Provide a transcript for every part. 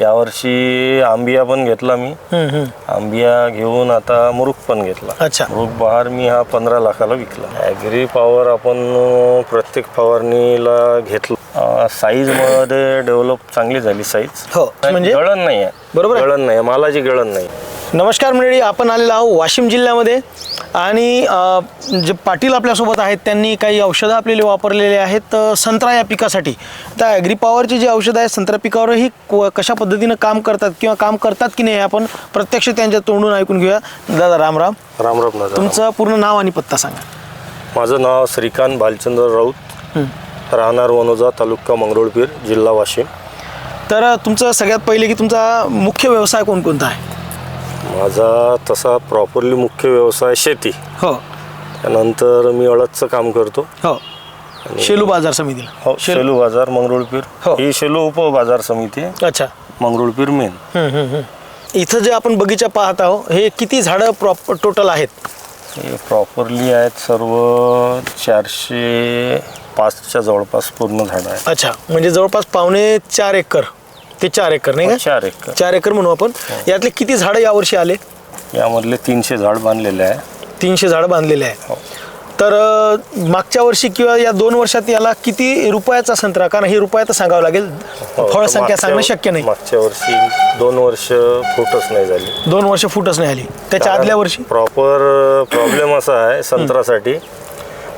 यावर्षी आंबिया पण घेतला मी. हम्म. आंबिया घेऊन आता मुरुक पण घेतला. अच्छा. मुरुक बहार मी हा पंधरा लाखाला विकला. ॲग्री पॉवर आपण अं, प्रत्येक फवारणीला घेतलं. साईजमध्ये डेव्हलप चांगली झाली साईज हो म्हणजे? गळण नाही आहे बरोबर आहे. गळण नाही मालाची गळण नाही नमस्कार मंडळी आपण आलेलो आहोत वाशिम जिल्ह्यामध्ये. आणि जे पाटील आपल्यासोबत आहेत त्यांनी काही औषधं आपल्याला वापरलेले आहेत संत्रा या पिकासाठी. तर ॲग्री पॉवरची जी औषधं आहेत संत्रा पिकावरही कशा पद्धतीनं काम करतात किंवा काम करतात की नाही आपण प्रत्यक्ष त्यांच्या तोंडून ऐकून घेऊया. दादा रामराम राम. राम दादा. तुमचं पूर्ण नाव आणि पत्ता सांगा. माझं नाव श्रीकांत भालचंद्र राऊत. राहणार वनोजा तालुका मंगरुळपीर जिल्हा वाशिम. तर तुमचं सगळ्यात पहिले की तुमचा मुख्य व्यवसाय कोणकोणता आहे? माझा तसा प्रॉपरली मुख्य व्यवसाय शेती. हो. त्यानंतर मी अळदचं काम करतो. हो. शेलू बाजार समितीला. हो शेलू. बाजार मंगरुळपीर हो. ही शेलू उप बाजार समिती. आहे अच्छा मंगरुळपीर मेन. हम्म, हम्म, हम्म. इथं जे आपण बगीचा पाहत आहोत हे किती झाडं प्रॉप टोटल आहेत? हे प्रॉपरली आहेत सर्व चारशे पाचच्या जवळपास पूर्ण झाडं आहेत. अच्छा. म्हणजे जवळपास पावणे चार एकर. ते चार एकर नाही का? चार एकर. चार एकर म्हणू आपण. यातले किती झाडं यावर्षी आले? यामधले तीनशे झाड बांधलेले आहे. तीनशे झाडं बांधलेले आहे. हो. तर अं, मागच्या वर्षी किंवा या दोन वर्षात याला किती रुपयाचा संत्रा? कारण हे रुपयात सांगावं लागेल. हो, फळ संख्या सांगणं शक्य नाही. मागच्या वर्षी दोन वर्ष फुटच नाही झाली. दोन वर्ष फुटच नाही आली. त्याच्या आदल्या वर्षी? प्रॉपर प्रॉब्लेम असा आहे संत्र्यासाठी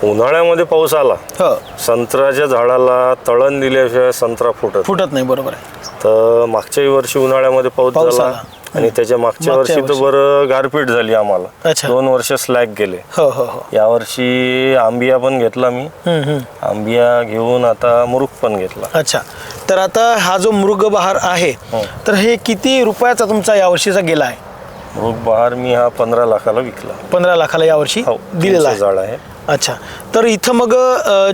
उन्हाळ्यामध्ये पाऊस आला. हो. संत्र्याच्या झाडाला तळण दिल्याशिवाय संत्रा फुटत फुटत नाही बरोबर आहे. तर मागच्याही वर्षी उन्हाळ्यामध्ये पाऊस झाला. आणि त्याच्या मागच्या वर्षी तर वर्षी. बरं गारपीट झाली आम्हाला. दोन वर्ष स्लॅग गेले. हो हो हो. यावर्षी आंबिया पण घेतला मी. आंबिया घेऊन आता मुरुक पण घेतला. अच्छा. तर आता हा जो मृग बहार आहे हो. तर हे किती रुपयाचा तुमचा यावर्षीचा गेला आहे? मुरुक बहार मी हा पंधरा लाखाला विकला. पंधरा लाखाला यावर्षी हो दिलेला झाड आहे. अच्छा. तर इथं मग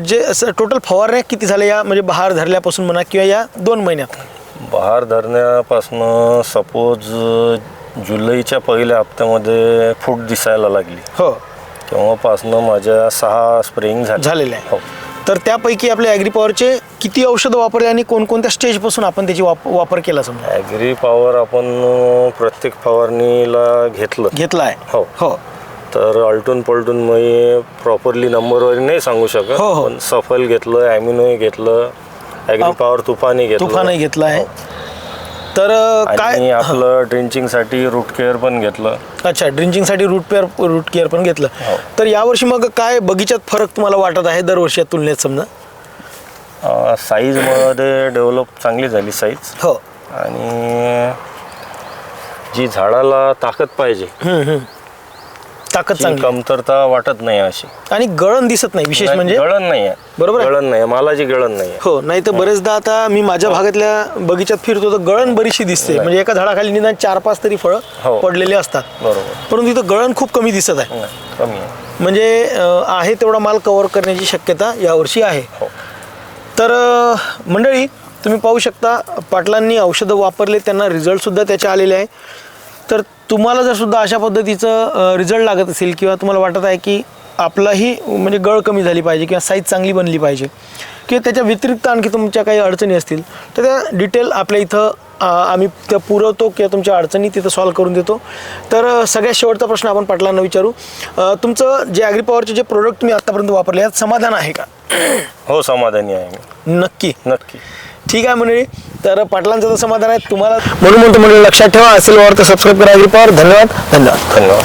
जे टोटल फवारण्या किती झाल्या या म्हणजे बहार धरल्यापासून म्हणा किंवा या दोन महिन्यात? बहार धरण्यापासनं सपोज जुलैच्या पहिल्या हप्त्यामध्ये फूट दिसायला लागली. हो. तेव्हापासनं माझ्या सहा स्प्रेइंग झालेलं आहे हो. तर त्यापैकी आपल्या ॲग्री पॉवरचे किती औषधं वापरले आणि कोणकोणत्या स्टेजपासून आपण त्याची वाप वापर केला समजा? ॲग्री पॉवर आपण प्रत्येक फवारणीला घेतलं. घेतला आहे. हो. हो. तर अल्टून पलटून मी प्रॉपरली नंबरवर नाही सांगू शकत. हो, हो. पण सफल घेतलं ॲमिनोही घेतलं ॲग्री पॉवर तुफानही घेतलं. तुफानही घेतला आहे. तर आणि काय आपलं ड्रिंचिंगसाठी रूट केअर पण घेतलं. अच्छा ड्रिंचिंगसाठी रूट पेअर रूट केअर पण घेतलं. हो. तर यावर्षी मग काय बगीचात फरक तुम्हाला वाटत आहे दरवर्षी तुलनेत समजा? अं, साईजमध्ये डेव्हलप चांगली झाली साईज हो. आणि जी झाडाला ताकद पाहिजे हम्म, हम्म. ताकद चांगली कमतरता वाटत नाही अशी. आणि गळण दिसत नाही विशेष म्हणजे? गळण नाही आहे. बरोबर आहे? गळण नाही. मालाची गळण नाही आहे. हो नाही. तर बरेचदा आता मी माझ्या भागातल्या बगीचात फिरतो तर गळण बरीचशी दिसते. म्हणजे एका झाडाखाली निदान चार पाच तरी फळं हो. पडलेले असतात. बरोबर. परंतु इथं गळण खूप कमी दिसत आहे. नाही, कमी आहे. म्हणजे अं, आहे तेवढा माल कव्हर करण्याची शक्यता यावर्षी आहे. हो. तर अं, मंडळी तुम्ही पाहू शकता पाटलांनी औषधं वापरले त्यांना रिझल्टसुद्धा त्याचे आलेले आहे. तर तुम्हाला जर सुद्धा अशा पद्धतीचं रिझल्ट लागत असेल किंवा तुम्हाला वाटत आहे की आपलाही म्हणजे गळ कमी झाली पाहिजे किंवा साईज चांगली बनली पाहिजे किंवा त्याच्या व्यतिरिक्त आणखी तुमच्या काही अडचणी असतील तर त्या डिटेल आपल्या इथं आम्ही त्या पुरवतो किंवा तुमच्या अडचणी तिथं सॉल्व्ह करून देतो. तर सगळ्यात शेवटचा प्रश्न आपण पाटलांना विचारू. अं, तुमचं जे ॲग्री पॉवरचे जे प्रोडक्ट तुम्ही आत्तापर्यंत वापरले यात समाधान आहे का? हो समाधानी आहे नक्की. नक्की. ठीक आहे मंडळी तर पाटलांचं तर समाधान आहे. तुम्हाला म्हणून म्हणतो मंडळी लक्षात ठेवा असेल वावर तर सबस्क्राईब करा ॲग्री पॉवर धन्यवाद. धन्यवाद. धन्यवाद.